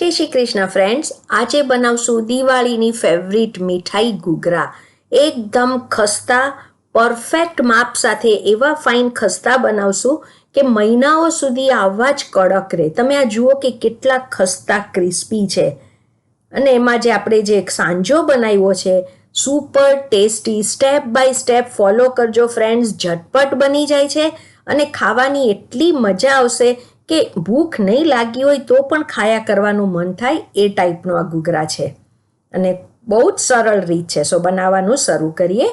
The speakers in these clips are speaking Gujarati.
જય શ્રી કૃષ્ણ ફ્રેન્ડ્સ આજે બનાવશું દિવાળીની ફેવરિટ મીઠાઈ ઘૂઘરા. એકદમ ખસ્તા પરફેક્ટ માપ સાથે એવા ફાઇન ખસ્તા બનાવશું કે મહિનાઓ સુધી આવવા જ કડક રહે. તમે આ જુઓ કે કેટલા ખસ્તા ક્રિસ્પી છે. અને એમાં જે આપણે જે સાંજો બનાવ્યો છે super tasty step by step follow કરજો ફ્રેન્ડ્સ ઝટપટ બની જાય છે અને ખાવાની એટલી મજા આવશે કે ભૂખ નહીં લાગી હોય તો પણ ખાયા કરવાનું મન થાય એ ટાઈપનો આ ઘૂઘરા છે. અને બહુ જ સરળ રીત છે. સો બનાવવાનું શરૂ કરીએ.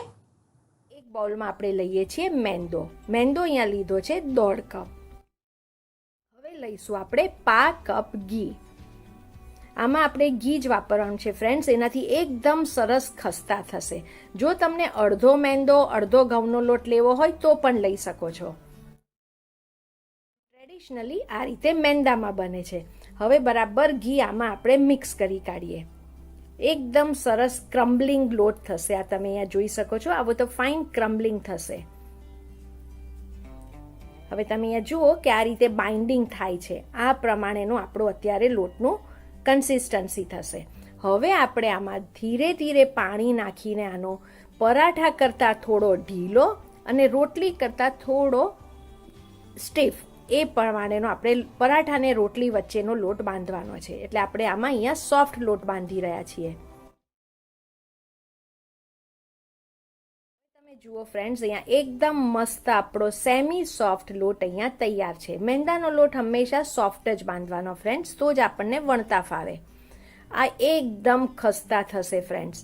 એક બાઉલમાં આપણે લઈએ છીએ મેંદો. મેંદો અહીંયા લીધો છે દોઢ કપ. હવે લઈશું આપણે પા કપ ઘી. આમાં આપણે ઘી જ વાપરવાનું છે ફ્રેન્ડ્સ એનાથી એકદમ સરસ ખસ્તા થશે. જો તમને અડધો મેંદો, અડધો ઘઉંનો લોટ લેવો હોય તો પણ લઈ શકો છો. ટ્રેડિશનલી આ રીતે મેંદામાં બને છે. હવે બરાબર ઘી આમાં આપણે મિક્સ કરી કાઢીએ. એકદમ સરસ ક્રમ્બલિંગ લોટ થશે. આ તમે અહીંયા જોઈ શકો છો. આવો તો ફાઇન ક્રમ્બલિંગ થશે. હવે તમે અહીંયા જુઓ કે આ રીતે બાઇન્ડિંગ થાય છે. આ પ્રમાણેનું આપણો અત્યારે લોટનું કન્સિસ્ટન્સી થશે. હવે આપણે આમાં ધીરે ધીરે પાણી નાખીને આનો પરાઠા કરતાં થોડો ઢીલો અને રોટલી કરતાં થોડો સ્ટીફ એ પ્રમાણેનો આપણે પરાઠા ને રોટલી વચ્ચેનો લોટ બાંધવાનો છે. એટલે આપણે આમાં અહીંયા સોફ્ટ લોટ બાંધી રહ્યા છીએ. જુઓ ફ્રેન્ડ્સ અહીંયા એકદમ મસ્ત આપણો સેમી સોફ્ટ લોટ અહીંયા તૈયાર છે. મેંદાનો લોટ હંમેશા સોફ્ટ જ બાંધવાનો ફ્રેન્ડ્સ તો જ આપણને વણતા ફાવે. આ એકદમ ખસ્તા થશે ફ્રેન્ડ્સ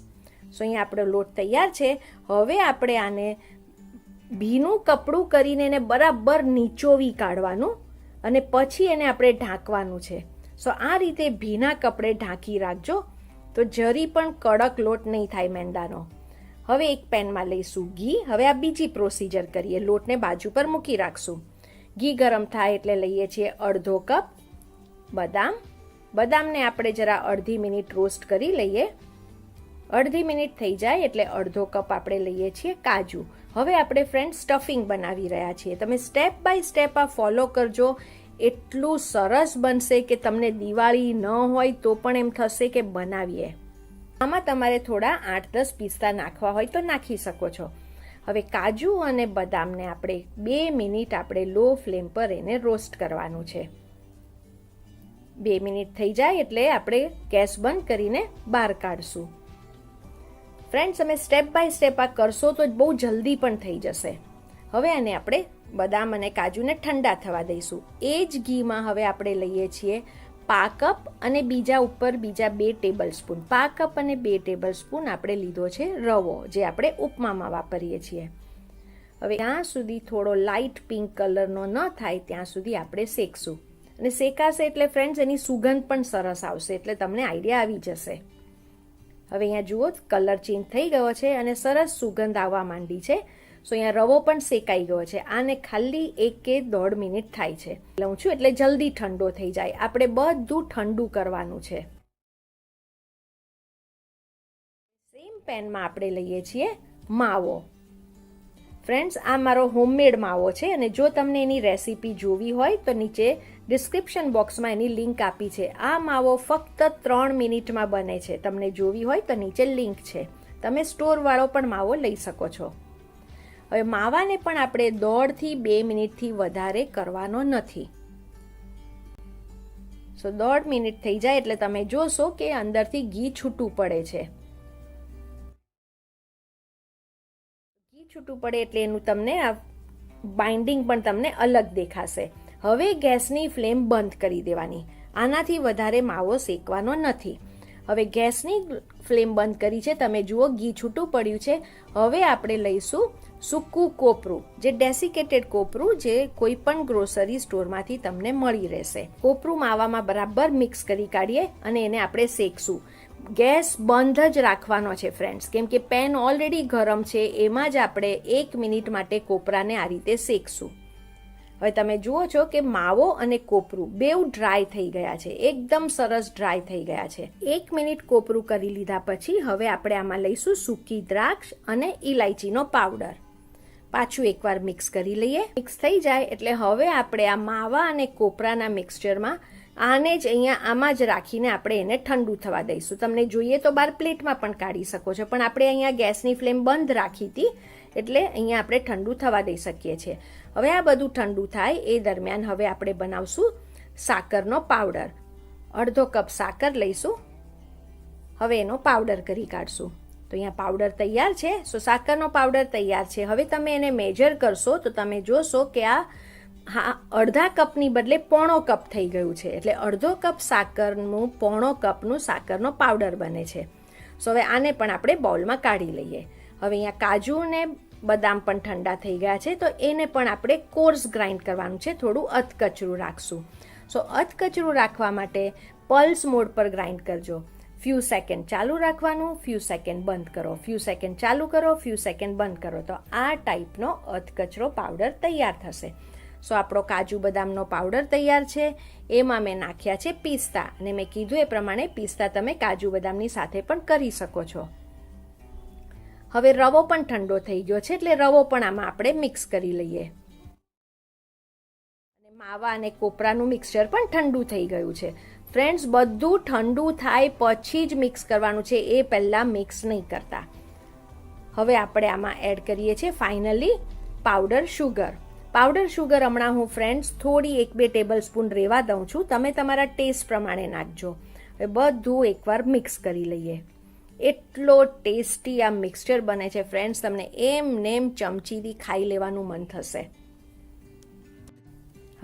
સો અહીંયા આપણો લોટ તૈયાર છે. હવે આપણે આને ભીનું કપડું કરીને એને બરાબર નીચોવી કાઢવાનું અને પછી એને આપણે ઢાંકવાનું છે. સો આ રીતે ભીના કપડે ઢાંકી રાખજો. તો જરી પણ કડક લોટ નહીં થાય મેંદાનો. હવે એક પેનમાં લઈશું ઘી. હવે આ બીજી પ્રોસીજર કરીએ. લોટને બાજુ પર મૂકી રાખશું. ઘી ગરમ થાય એટલે લઈએ છીએ અડધો કપ બદામ. બદામને આપણે જરા અડધી મિનિટ રોસ્ટ કરી લઈએ. અડધી મિનિટ થઈ જાય એટલે અડધો કપ આપણે લઈએ છીએ કાજુ. હવે આપણે ફ્રેન્ડ સ્ટફિંગ બનાવી રહ્યા છીએ. તમે સ્ટેપ બાય સ્ટેપ આ ફોલો કરજો. એટલું સરસ બનશે કે તમને દિવાળી ન હોય તો પણ એમ થશે કે બનાવીએ. આમાં તમારે થોડા આઠ દસ પિસ્તા નાખવા હોય તો નાખી શકો છો. હવે કાજુ અને બદામને આપણે બે મિનિટ આપણે લો ફ્લેમ પર એને રોસ્ટ કરવાનું છે. બે મિનિટ થઈ જાય એટલે આપણે ગેસ બંધ કરીને બહાર કાઢશું. ફ્રેન્ડ્સ તમે સ્ટેપ બાય સ્ટેપ આ કરશો તો બહુ જલ્દી પણ થઈ જશે. હવે આને આપણે બદામ અને કાજુને ઠંડા થવા દઈશું. એ જ ઘીમાં હવે આપણે લઈએ છીએ પા કપ અને બીજા ઉપર બીજા બે ટેબલ સ્પૂન પા કપ અને બે ટેબલ સ્પૂન આપણે લીધો છે રવો, જે આપણે ઉપમામાં વાપરીએ છીએ. હવે ત્યાં સુધી થોડો લાઇટ પિંક કલરનો ન થાય, ત્યાં સુધી આપણે શેકશું. અને શેકાશે એટલે ફ્રેન્ડ્સ એની સુગંધ પણ સરસ આવશે, એટલે તમને આઈડિયા આવી જશે. હવે અહીંયા જુઓ, કલર ચેન્જ થઈ ગયો છે અને સરસ સુગંધ આવવા માંડી છે. સો અહીંયા રવો પણ શેકાઈ ગયો છે. આને ખાલી એક કે દોઢ મિનિટ થાય છે. લઉં છું, એટલે જલ્દી ઠંડો થઈ જાય. આપણે બધું ઠંડુ કરવાનું છે. સેમ પેનમાં આપણે લઈએ છીએ માવો. ફ્રેન્ડ્સ આ મારો હોમમેડ માવો છે અને જો તમને એની રેસીપી જોવી હોય તો નીચે ડિસ્ક્રિપ્શન બોક્સમાં એની લિંક આપી છે. આ માવો ફક્ત ત્રણ મિનિટમાં બને છે. તમને જોવી હોય તો નીચે લિંક છે. તમે સ્ટોરવાળો પણ માવો લઈ શકો છો. હવે માવાને પણ આપણે દોઢથી બે મિનિટથી વધારે કરવાનો નથી. સો દોઢ મિનિટ થઈ જાય એટલે તમે જોશો કે અંદરથી ઘી છૂટું પડે છે. ઘી છૂટું પડે એટલે એનું તમને આ બાઇન્ડિંગ પણ તમને અલગ દેખાશે. હવે ગેસની ફ્લેમ બંધ કરી દેવાની. આનાથી વધારે માવો શેકવાનો નથી. હવે ગેસની ફ્લેમ બંધ કરી છે. તમે જુઓ, ઘી છૂટું પડ્યું છે. હવે આપણે લઈશું સૂકું કોપરું, જે ડેસિકેટેડ કોપરું જે કોઈ પણ ગ્રોસરી સ્ટોરમાંથી તમને મળી રહેશે. કોપરું માવામાં બરાબર મિક્સ કરી કાઢીએ અને એને આપણે શેકશું. ગેસ બંધ જ રાખવાનો છે ફ્રેન્ડ્સ કેમ કે પેન ઓલરેડી ગરમ છે, એમાં જ આપણે એક મિનિટ માટે કોપરાને આ રીતે શેકશું. હવે તમે જુઓ છો કે માવો અને કોપરું બેઉ ડ્રાય થઈ ગયા છે, એકદમ સરસ ડ્રાય થઈ ગયા છે. એક મિનિટ કોપરું કરી લીધા પછી હવે આપણે આમાં લઈશું સૂકી દ્રાક્ષ અને ઇલાયચીનો પાવડર. પાછું એકવાર મિક્સ કરી લઈએ. મિક્સ થઈ જાય એટલે હવે આપણે આ માવા અને કોપરાના મિક્સચરમાં આને જ અહીંયા આમાં જ રાખીને આપણે એને ઠંડુ થવા દઈશું. તમને જોઈએ તો બાર પ્લેટમાં પણ કાઢી શકો છો, પણ આપણે અહીંયા ગેસની ફ્લેમ બંધ રાખી હતી. એટલે અહીંયા આપણે ઠંડુ થવા દઈ શકીએ છીએ. હવે આ બધું ઠંડુ થાય એ દરમિયાન હવે આપણે બનાવશું સાકરનો પાવડર. અડધો કપ સાકર લઈશું. હવે એનો પાવડર કરી કાઢશું. તો અહીંયા પાવડર તૈયાર છે. સો સાકરનો પાવડર તૈયાર છે. હવે તમે એને મેજર કરશો તો તમે જોશો કે આ હા, અડધા કપની બદલે પોણો કપ થઈ ગયું છે. એટલે અડધો કપ સાકરનું, પોણો કપનું સાકરનો પાવડર બને છે. સો હવે આને પણ આપણે બાઉલમાં કાઢી લઈએ. હવે અહીંયા કાજુ ને બદામ પણ ઠંડા થઈ ગયા છે, તો એને પણ આપણે કોર્સ ગ્રાઇન્ડ કરવાનું છે, થોડું અધકચરું રાખશું. સો, અધકચરું રાખવા માટે પલ્સ મોડ પર ગ્રાઇન્ડ કરજો. ફ્યુ સેકન્ડ ચાલુ રાખવાનું, ફ્યુ સેકન્ડ બંધ કરો. ફ્યુ સેકન્ડ ચાલુ કરો, ફ્યુ સેકન્ડ બંધ કરો. તો આ ટાઈપનો અધકચરો પાવડર તૈયાર થશે. સો, આપણો કાજુ બદામનો પાવડર તૈયાર છે. એમાં મેં નાખ્યા છે પિસ્તા અને મેં કીધું એ પ્રમાણે પિસ્તા તમે કાજુ બદામની સાથે પણ કરી શકો છો. હવે રવો પણ ઠંડો થઈ ગયો છે, એટલે રવો પણ આમાં આપણે મિક્સ કરી લઈએ. માવા અને કોપરાનું મિક્સચર પણ ઠંડુ થઈ ગયું છે. ફ્રેન્ડ્સ બધું ઠંડુ થાય પછી જ મિક્સ કરવાનું છે, એ પહેલાં મિક્સ નહીં કરતા. હવે આપણે આમાં એડ કરીએ છીએ finally powder sugar powder sugar હમણાં હું ફ્રેન્ડ્સ થોડી એક બે ટેબલ સ્પૂન રેવા દઉં છું, તમે તમારા ટેસ્ટ પ્રમાણે નાખજો. હવે બધું એકવાર મિક્સ કરી લઈએ. એટલો ટેસ્ટી આ મિક્સચર બને છે ફ્રેન્ડ્સ. તમને એમ નેમ ચમચીથી ખાઈ લેવાનું મન થશે.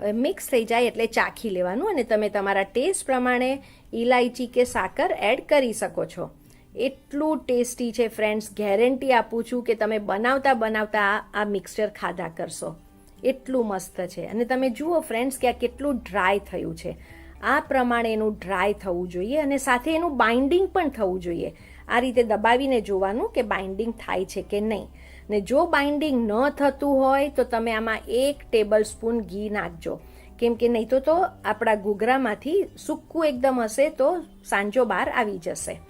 હવે મિક્સ થઈ જાય એટલે ચાખી લેવાનું અને તમે તમારા ટેસ્ટ પ્રમાણે ઇલાયચી કે સાકર એડ કરી શકો છો. એટલું ટેસ્ટી છે ફ્રેન્ડ્સ. ગેરંટી આપું છું કે તમે બનાવતા બનાવતા આ મિક્સચર ખાધા કરશો. એટલું મસ્ત છે. અને તમે જુઓ ફ્રેન્ડ્સ કે આ કેટલું ડ્રાય થયું છે. આ પ્રમાણે એનું ડ્રાય થવું જોઈએ અને સાથે એનું બાઇન્ડિંગ પણ થવું જોઈએ. આ રીતે દબાવીને જોવાનું કે બાઇન્ડિંગ થાય છે કે નહીં. ને જો બાઇન્ડિંગ ન થતું હોય તો તમે આમાં એક ટેબલ સ્પૂન ઘી નાખજો. કેમ કે નહીં તો તો આપણા ઘૂઘરામાંથી સૂકું એકદમ હશે તો સાંજો બહાર આવી જશે.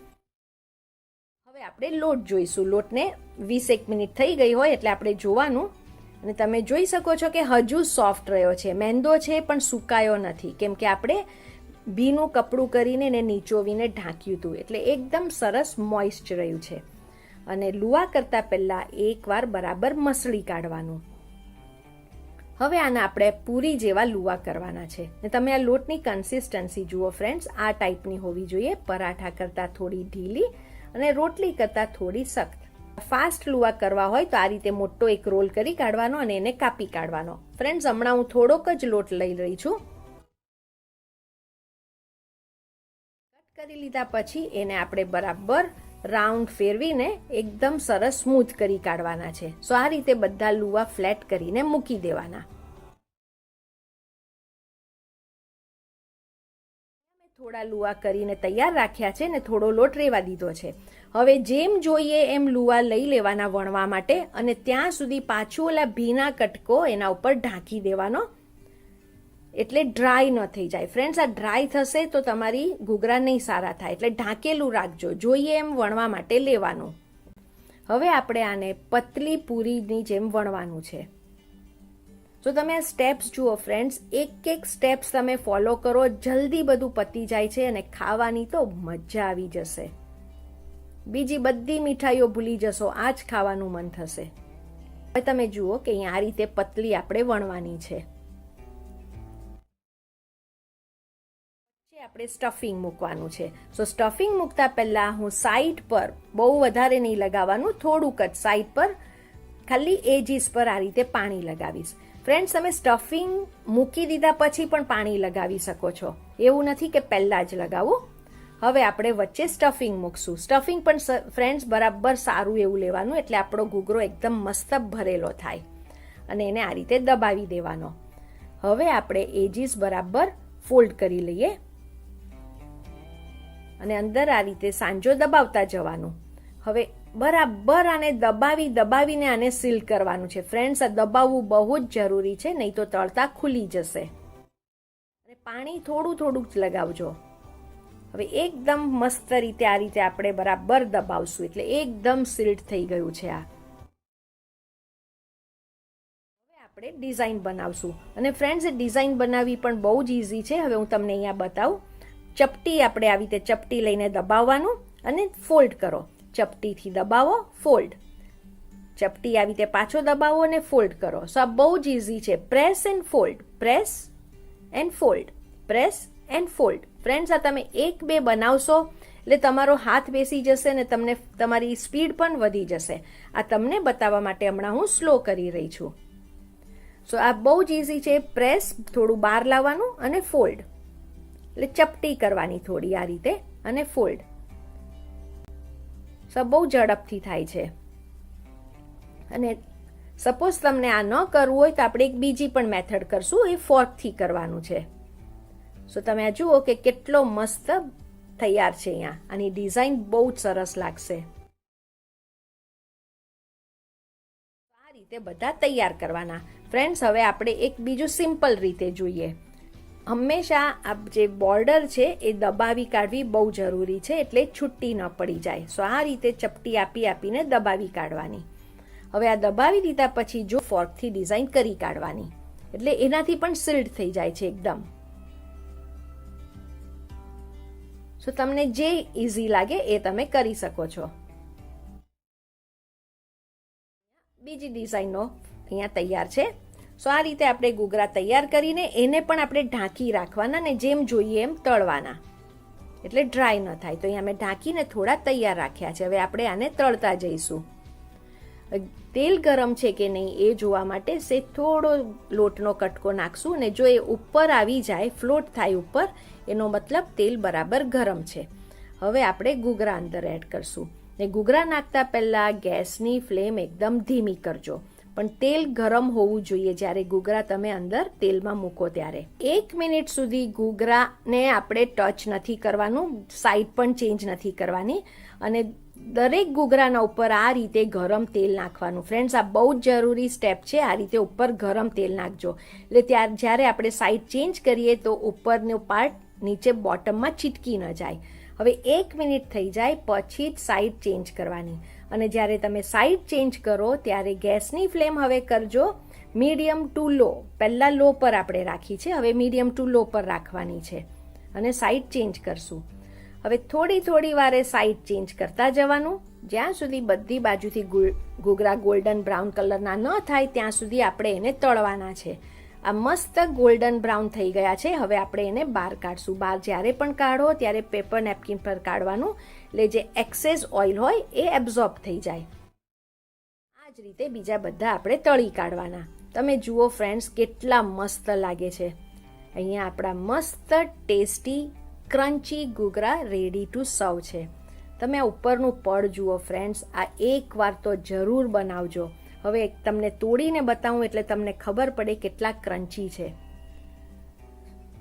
હવે આપણે લોટ જોઈશું. લોટને વીસ એક મિનિટ થઈ ગઈ હોય એટલે આપણે જોવાનું. અને તમે જોઈ શકો છો કે હજુ સોફ્ટ રહ્યો છે. મેંદો છે પણ સુકાયો નથી. કેમ કે આપણે ભીનું કપડું કરીને એને નીચોવીને ઢાંક્યું હતું. એટલે એકદમ સરસ મોઇસ્ટ રહ્યું છે. અને લુવા કરતાં પહેલાં એકવાર બરાબર મસળી કાઢવાનું. હવે આના આપણે પૂરી જેવા લુવા કરવાના છે. ને તમે આ લોટની કન્સિસ્ટન્સી જુઓ ફ્રેન્ડ્સ આ ટાઈપની હોવી જોઈએ. પરાઠા કરતાં થોડી ઢીલી અને રોટલી કરતાં થોડી સખ્ત. ફાસ્ટ લુવા કરવા હોય તો આ રીતે મોટો એક રોલ કરી કાઢવાનો અને એને કાપી કાઢવાનો. ફ્રેન્ડ્સ હમણાં હું થોડોક જ લોટ લઈ રહી છું. કરી લીધા પછી એને આપણે બરાબર રાઉન્ડ ફેરવીને એકદમ સરસ સ્મૂથ કરી કાઢવાના છે. સો આ રીતે બધા લુવા ફ્લેટ કરીને મૂકી દેવાના. થોડા લુવા કરીને તૈયાર રાખ્યા છે ને થોડો લોટ રેવા દીધો છે. હવે જેમ જોઈએ એમ લુવા લઈ લેવાના વણવા માટે અને ત્યાં સુધી પાછું ઓલા ભીના કટકો એના ઉપર ઢાંકી દેવાનો એટલે ડ્રાય ન થઈ જાય. ફ્રેન્ડ્સ આ ડ્રાય થશે તો તમારી ઘૂઘરા નહીં સારા થાય. એટલે ઢાંકેલું રાખજો. જોઈએ એમ વણવા માટે લેવાનું. હવે આપણે આને પતલી પૂરીની જેમ વણવાનું છે. જો તમે આ સ્ટેપ્સ જુઓ ફ્રેન્ડ્સ એક એક સ્ટેપ્સ તમે ફોલો કરો, જલ્દી બધું પતી જાય છે અને ખાવાની તો મજા આવી જશે. બીજી બધી મીઠાઈઓ ભૂલી જશો આ જ ખાવાનું મન થશે. હવે તમે જુઓ કે આ રીતે પતલી આપણે વણવાની છે. આપણે સ્ટફિંગ મૂકવાનું છે. સો સ્ટફિંગ મૂકતા પહેલાં હું સાઈડ પર બહુ વધારે નહીં લગાવવાનું, થોડુંક જ સાઈડ પર ખાલી એજીસ પર આ રીતે પાણી લગાવીશ. ફ્રેન્ડ્સ તમે સ્ટફિંગ મૂકી દીધા પછી પણ પાણી લગાવી શકો છો. એવું નથી કે પહેલાં જ લગાવું. હવે આપણે વચ્ચે સ્ટફિંગ મૂકશું. સ્ટફિંગ પણ ફ્રેન્ડ્સ બરાબર સારું એવું લેવાનું, એટલે આપણો ઘૂઘરો એકદમ મસ્ત ભરેલો થાય. અને એને આ રીતે દબાવી દેવાનો. હવે આપણે એજીસ બરાબર ફોલ્ડ કરી લઈએ. અને અંદર આ રીતે સાંજો દબાવતા જવાનું. હવે બરાબર આને દબાવી, દબાવીને આને સીલ કરવાનું છે. ફ્રેન્ડ્સ આ દબાવવું બહુ જ જરૂરી છે, નહીં તો તળતા ખુલી જશે. અને પાણી થોડું થોડું જ લગાવજો. હવે એકદમ મસ્ત રીતે આ રીતે આપણે બરાબર દબાવશું, એટલે એકદમ સીલ્ડ થઈ ગયું છે આ. હવે આપણે ડિઝાઇન બનાવશું. અને ફ્રેન્ડ્સ એ ડિઝાઇન બનાવવી પણ બહુ જ ઇઝી છે. હવે હું તમને અહીંયા બતાવું. ચપટી આપણે આવી રીતે ચપટી લઈને દબાવવાનું અને ફોલ્ડ કરો. ચપટીથી દબાવો ફોલ્ડ ચપટી આવી રીતે પાછો દબાવો અને ફોલ્ડ કરો. સો આ બહુ જ ઇઝી છે. Press and fold press and fold press and fold friends આ તમે એક બે બનાવશો, એટલે તમારો હાથ બેસી જશે ને તમને તમારી સ્પીડ પણ વધી જશે. આ તમને બતાવવા માટે હમણાં હું સ્લો કરી રહી છું. સો આ બહુ જ ઇઝી છે. પ્રેસ થોડું બહાર લાવવાનું અને ફોલ્ડ એટલે ચપટી કરવાની થોડી આ રીતે અને ફોલ્ડ. સો બહુ ઝડપથી થાય છે. અને સપોઝ તમને આ ન કરવું હોય તો આપણે એક બીજી પણ મેથડ કરશું, એ ફોર્કથી કરવાનું છે. સો તમે આ જુઓ કે કેટલો મસ્ત તૈયાર છે અહીંયા. આની ડિઝાઇન બહુ જ સરસ લાગશે. આ રીતે બધા તૈયાર કરવાના. ફ્રેન્ડ્સ, હવે આપણે એક બીજું સિમ્પલ રીતે જોઈએ. હંમેશા આ જે બોર્ડર છે એ દબાવી કાઢવી બહુ જરૂરી છે એટલે છૂટી ન પડી જાય. સો આ રીતે ચપટી આપી આપીને દબાવી કાઢવાની. હવે આ દબાવી દીધા પછી જો ફોર્કથી ડિઝાઇન કરી કાઢવાની. એટલે એનાથી પણ સિલ્ડ થઈ જાય છે એકદમ. સો તમને જે ઇઝી લાગે એ તમે કરી શકો છો. બીજી ડિઝાઇનનો અહીંયા તૈયાર છે. સો આ રીતે આપણે ગુગરા તૈયાર કરીને એને પણ આપણે ઢાંકી રાખવાના ને જેમ જોઈએ એમ તળવાના. એટલે ડ્રાય ન થાય. તો અહીંયા મેં ઢાંકીને થોડા તૈયાર રાખ્યા છે. હવે આપણે આને તળતા જઈશું. તેલ ગરમ છે કે નહીં એ જોવા માટે સે થોડો લોટનો કટકો નાખશું અને જો એ ઉપર આવી જાય, ફ્લોટ થાય ઉપર, એનો મતલબ તેલ બરાબર ગરમ છે. હવે આપણે ગુગરા અંદર એડ કરશું. ને ગુગરા નાખતા પહેલાં ગેસની ફ્લેમ એકદમ ધીમી કરજો. પણ તેલ ગરમ હોવું જોઈએ જ્યારે ઘૂઘરા તમે અંદર તેલમાં મૂકો ત્યારે. એક મિનિટ સુધી ઘૂઘરાને આપણે ટચ નથી કરવાનું, સાઈડ પણ ચેન્જ નથી કરવાની અને દરેક ઘૂઘરાના ઉપર આ રીતે ગરમ તેલ નાખવાનું. ફ્રેન્ડ્સ, આ બહુ જ જરૂરી સ્ટેપ છે, આ રીતે ઉપર ગરમ તેલ નાખજો. એટલે ત્યાર, જ્યારે આપણે સાઈડ ચેન્જ કરીએ તો ઉપરનો પાર્ટ નીચે બોટમમાં ચીટકી ન જાય. હવે એક મિનિટ થઈ જાય, પછી જ સાઈડ ચેન્જ કરવાની. અને જ્યારે તમે સાઈડ ચેન્જ કરો, ત્યારે ગેસની ફ્લેમ હવે કરજો મીડિયમ ટુ લો. પહેલાં લો પર આપણે રાખી છે, હવે મીડિયમ ટુ લો પર રાખવાની છે અને સાઈડ ચેન્જ કરશું. હવે થોડી થોડી વારે સાઈડ ચેન્જ કરતા જવાનું. જ્યાં સુધી બધી બાજુથી ઘૂઘરા ગોલ્ડન બ્રાઉન કલરના ન થાય, ત્યાં સુધી આપણે એને તળવાના છે. આ મસ્ત ગોલ્ડન બ્રાઉન થઈ ગયા છે. હવે આપણે એને બહાર કાઢશું. બહાર જ્યારે પણ કાઢો, ત્યારે પેપર નેપકિન પર કાઢવાનું. એટલે જે એક્સેસ ઓઇલ હોય એ એબ્ઝોર્બ થઈ જાય. આ જ રીતે બીજા બધા આપણે તળી કાઢવાના. તમે જુઓ ફ્રેન્ડ્સ કેટલા મસ્ત લાગે છે. અહીંયા આપણા મસ્ત ટેસ્ટી ક્રન્ચી ગુગરા રેડી ટુ સર્વ છે. તમે ઉપરનું પડ જુઓ ફ્રેન્ડ્સ આ એકવાર તો જરૂર બનાવજો. હવે તમને તોડીને બતાવું એટલે તમને ખબર પડે કેટલા ક્રન્ચી છે.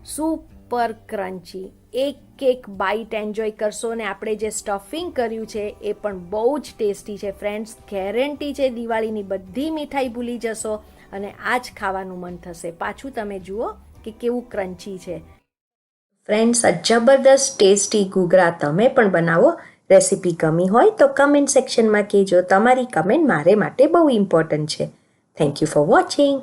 સુપર ક્રન્ચી એક એક બાઈટ એન્જોય કરશો ને આપણે જે સ્ટફિંગ કર્યું છે એ પણ બહુ જ ટેસ્ટી છે. ફ્રેન્ડ્સ ગેરંટી છે દિવાળીની બધી મીઠાઈ ભૂલી જશો અને આ જ ખાવાનું મન થશે. પાછું તમે જુઓ કે કેવું ક્રન્ચી છે. ફ્રેન્ડ્સ આ જબરદસ્ત ટેસ્ટી ઘૂઘરા તમે પણ બનાવો. રેસીપી ગમી હોય તો કમેન્ટ સેક્શનમાં કહેજો. તમારી કમેન્ટ મારે માટે બહુ ઇમ્પોર્ટન્ટ છે. Thank you for watching